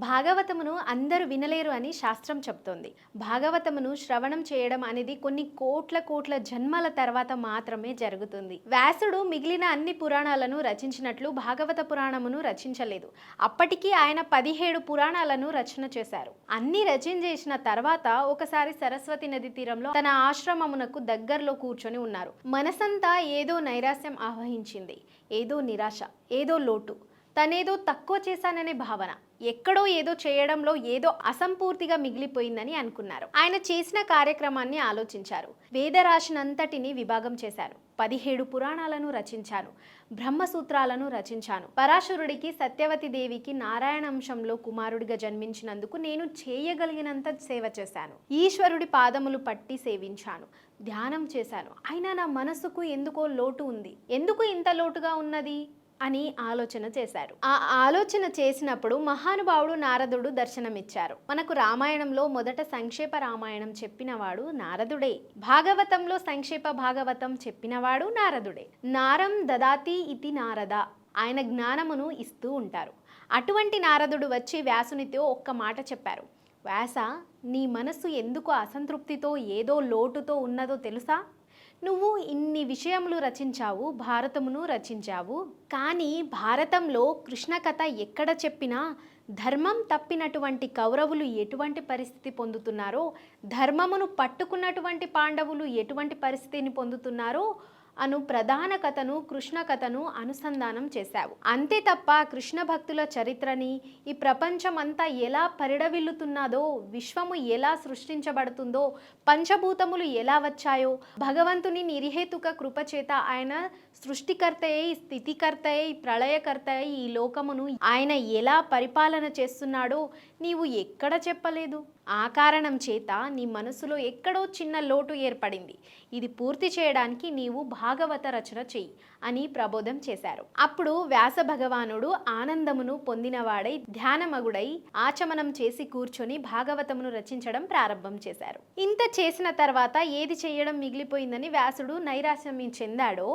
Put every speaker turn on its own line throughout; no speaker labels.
భాగవతమును అందరూ వినలేరు అని శాస్త్రం చెప్తోంది. భాగవతమును శ్రవణం చేయడం అనేది కొన్ని కోట్ల కోట్ల జన్మల తర్వాత మాత్రమే జరుగుతుంది. వ్యాసుడు మిగిలిన అన్ని పురాణాలను రచించినట్లు భాగవత పురాణమును రచించలేదు. అప్పటికి ఆయన పదిహేడు పురాణాలను రచన చేశారు. అన్ని రచించేసిన తర్వాత ఒకసారి సరస్వతి నది తీరంలో తన ఆశ్రమమునకు దగ్గరలో కూర్చొని ఉన్నారు. మనసంతా ఏదో నైరాస్యం ఆవహించింది. ఏదో నిరాశ ఏదో లోటు. తనేదో తక్కువ చేశాననే భావన. ఎక్కడో ఏదో చేయడంలో ఏదో అసంపూర్తిగా మిగిలిపోయిందని అనుకున్నారు. ఆయన చేసిన కార్యక్రమాన్ని ఆలోచించారు. వేదరాశినంతటిని విభాగం చేశారు. పదిహేడు పురాణాలను రచించాను. బ్రహ్మసూత్రాలను రచించాను. పరాశరుడికి సత్యవతి దేవికి నారాయణంశంలో కుమారుడిగా జన్మించినందుకు నేను చేయగలిగినంత సేవ చేశాను. ఈశ్వరుడి పాదములు పట్టి సేవించాను. ధ్యానం చేశాను. అయినా నా మనసుకు ఎందుకో లోటు ఉంది. ఎందుకు ఇంత లోటుగా ఉన్నది? అని ఆలోచన చేశారు. ఆ ఆలోచన చేసినప్పుడు మహానుభావుడు నారదుడు దర్శనమిచ్చారు. మనకు రామాయణంలో మొదట సంక్షేప రామాయణం చెప్పినవాడు నారదుడే. భాగవతంలో సంక్షేప భాగవతం చెప్పినవాడు నారదుడే. నారం దదాతి ఇతి నారద ఆయన జ్ఞానమును ఇస్తూ ఉంటారు. అటువంటి నారదుడు వచ్చి వ్యాసునితో ఒక్క మాట చెప్పారు. వ్యాస నీ మనస్సు ఎందుకు అసంతృప్తితో ఏదో లోటుతో ఉన్నదో తెలుసా? నువ్వు ఇన్ని విషయములు రచించావు భారతమును రచించావు. కానీ భారతంలో కృష్ణ కథ ఎక్కడ చెప్పినా ధర్మం తప్పినటువంటి కౌరవులు ఎటువంటి పరిస్థితి పొందుతున్నారో ధర్మమును పట్టుకున్నటువంటి పాండవులు ఎటువంటి పరిస్థితిని పొందుతున్నారో అను ప్రధాన కథను కృష్ణ కథను అనుసంధానం చేశావు. అంతే తప్ప కృష్ణ భక్తుల చరిత్రని ఈ ప్రపంచమంతా ఎలా పరిడవిల్లుతున్నదో విశ్వము ఎలా సృష్టించబడుతుందో పంచభూతములు ఎలా వచ్చాయో భగవంతుని నిర్హేతుక కృపచేత ఆయన సృష్టికర్తయే స్థితికర్తయే ప్రళయకర్తయే ఈ లోకమును ఆయన ఎలా పరిపాలన చేస్తున్నాడో నీవు ఎక్కడ చెప్పలేదు? ఆ కారణం చేత నీ మనసులో ఎక్కడో చిన్న లోటు ఏర్పడింది. ఇది పూర్తి చేయడానికి నీవు భాగవత రచన చెయ్యి అని ప్రబోధం చేశారు. అప్పుడు వ్యాస భగవానుడు ఆనందమును పొందినవాడై ధ్యానమగుడై ఆచమనం చేసి కూర్చొని భాగవతమును రచించడం ప్రారంభం చేశారు. ఇంత చేసిన తర్వాత ఏది చేయడం మిగిలిపోయిందని వ్యాసుడు నైరాశ్యం చెందాడో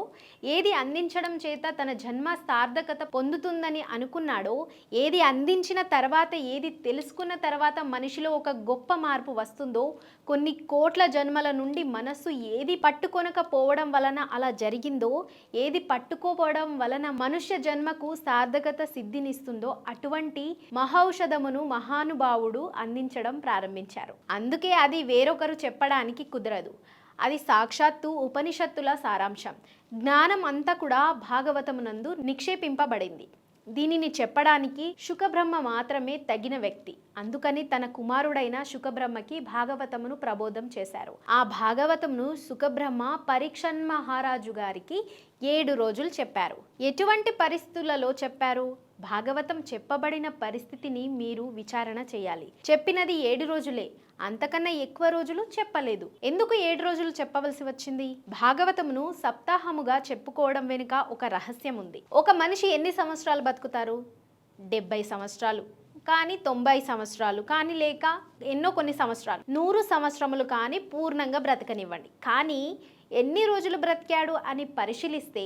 ఏది అందించడం చేత తన జన్మ సార్థకత పొందుతుందని అనుకున్నాడో ఏది అందించిన తర్వాత ఏది తెలుసుకున్న తర్వాత మనిషిలో ఒక గొప్ప మార్పు వస్తుందో కొన్ని కోట్ల జన్మల నుండి మనస్సు ఏది పట్టుకొనకపోవడం వలన అలా జరిగిందో ఏది పట్టుకోపోవడం వలన మనుష్య జన్మకు సార్థకత సిద్ధినిస్తుందో అటువంటి మహౌషధమును మహానుభావుడు అందించడం ప్రారంభించారు. అందుకే అది వేరొకరు చెప్పడానికి కుదరదు. అది సాక్షాత్తు ఉపనిషత్తుల సారాంశం. జ్ఞానం అంతా కూడా భాగవతమునందు నిక్షేపింపబడింది. దీనిని చెప్పడానికి శుకబ్రహ్మ మాత్రమే తగిన వ్యక్తి. అందుకని తన కుమారుడైన శుకబ్రహ్మకి భాగవతమును ప్రబోధం చేశారు. ఆ భాగవతమును సుఖబ్రహ్మ పరీక్షన్ మహారాజు గారికి ఏడు రోజులు చెప్పారు. ఎటువంటి పరిస్థితులలో చెప్పారు? భాగవతం చెప్పబడిన పరిస్థితిని మీరు విచారణ చేయాలి. చెప్పినది ఏడు రోజులే. అంతకన్నా ఎక్కువ రోజులు చెప్పలేదు. ఎందుకు ఏడు రోజులు చెప్పవలసి వచ్చింది? భాగవతమును సప్తాహముగా చెప్పుకోవడం వెనుక ఒక రహస్యం ఉంది. ఒక మనిషి ఎన్ని సంవత్సరాలు బతుకుతారు? డెబ్బై సంవత్సరాలు. కానీ తొంభై సంవత్సరాలు. కానీ లేక ఎన్నో కొన్ని సంవత్సరాలు. నూరు సంవత్సరములు కానీ పూర్ణంగా బ్రతకనివ్వండి. కానీ ఎన్ని రోజులు బ్రతికాడు అని పరిశీలిస్తే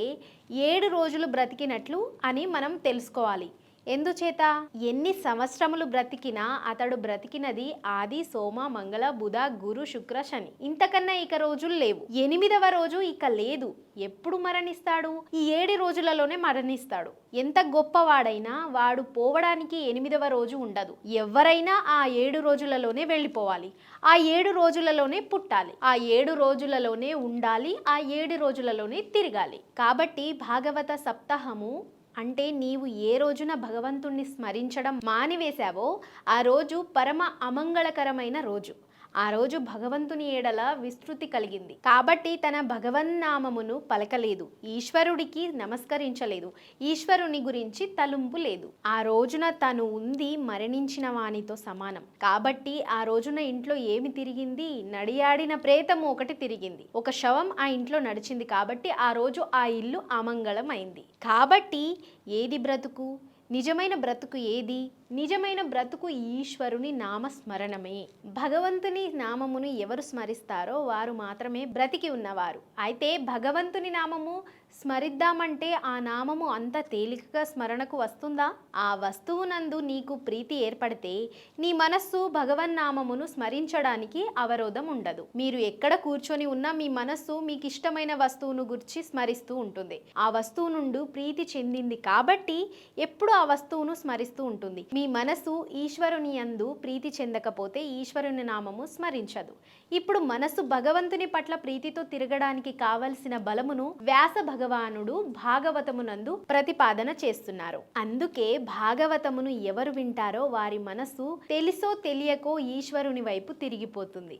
ఏడు రోజులు బ్రతికినట్లు అని మనం తెలుసుకోవాలి. ఎందుచేత? ఎన్ని సంవత్సరములు బ్రతికినా అతడు బ్రతికినది ఆది సోమ మంగళ బుధ గురు శుక్ర శని. ఇంతకన్నా ఇక రోజులు లేవు. ఎనిమిదవ రోజు ఇక లేదు. ఎప్పుడు మరణిస్తాడు? ఈ ఏడు రోజులలోనే మరణిస్తాడు. ఎంత గొప్పవాడైనా వాడు పోవడానికి ఎనిమిదవ రోజు ఉండదు. ఎవరైనా ఆ ఏడు రోజులలోనే వెళ్ళిపోవాలి. ఆ ఏడు రోజులలోనే పుట్టాలి. ఆ ఏడు రోజులలోనే ఉండాలి. ఆ ఏడు రోజులలోనే తిరగాలి. కాబట్టి భాగవత సప్తాహము అంటే నీవు ఏ రోజున భగవంతుణ్ణి స్మరించడం మానివేశావో ఆ రోజు పరమ అమంగళకరమైన రోజు. ఆ రోజు భగవంతుని ఏడల విస్తృతి కలిగింది. కాబట్టి తన భగవన్నామమును పలకలేదు. ఈశ్వరుడికి నమస్కరించలేదు. ఈశ్వరుని గురించి తలుంపు లేదు. ఆ రోజున తను ఉంది మరణించిన వానితో సమానం. కాబట్టి ఆ రోజున ఇంట్లో ఏమి తిరిగింది? నడియాడిన ప్రేతము ఒకటి తిరిగింది. ఒక శవం ఆ ఇంట్లో నడిచింది. కాబట్టి ఆ రోజు ఆ ఇల్లు అమంగళమైంది. అయింది కాబట్టి ఏది బ్రతుకు? నిజమైన బ్రతుకు ఏది? నిజమైన బ్రతుకు ఈశ్వరుని నామస్మరణమే. భగవంతుని నామమును ఎవరు స్మరిస్తారో వారు మాత్రమే బ్రతికి ఉన్నవారు. అయితే భగవంతుని నామము స్మరిద్దామంటే ఆ నామము అంత తేలికగా స్మరణకు వస్తుందా? ఆ వస్తువునందు నీకు ప్రీతి ఏర్పడితే నీ మనస్సు భగవన్నామమును స్మరించడానికి అవరోధం ఉండదు. మీరు ఎక్కడ కూర్చొని ఉన్నా మీ మనస్సు మీకు ఇష్టమైన వస్తువును గురించి స్మరిస్తూ ఉంటుంది. ఆ వస్తువు నుండి ప్రీతి చెందింది కాబట్టి ఎప్పుడు ఆ వస్తువును స్మరిస్తూ ఉంటుంది. మీ మనసు ఈశ్వరుని యందు ప్రీతి చెందకపోతే ఈశ్వరుని నామము స్మరించదు. ఇప్పుడు మనసు భగవంతుని పట్ల ప్రీతితో తిరగడానికి కావలసిన బలమును వ్యాస భగవానుడు భాగవతమునందు ప్రతిపాదన చేస్తున్నారు. అందుకే భాగవతమును ఎవరు వింటారో వారి మనసు తెలిసో తెలియకో ఈశ్వరుని వైపు తిరిగిపోతుంది.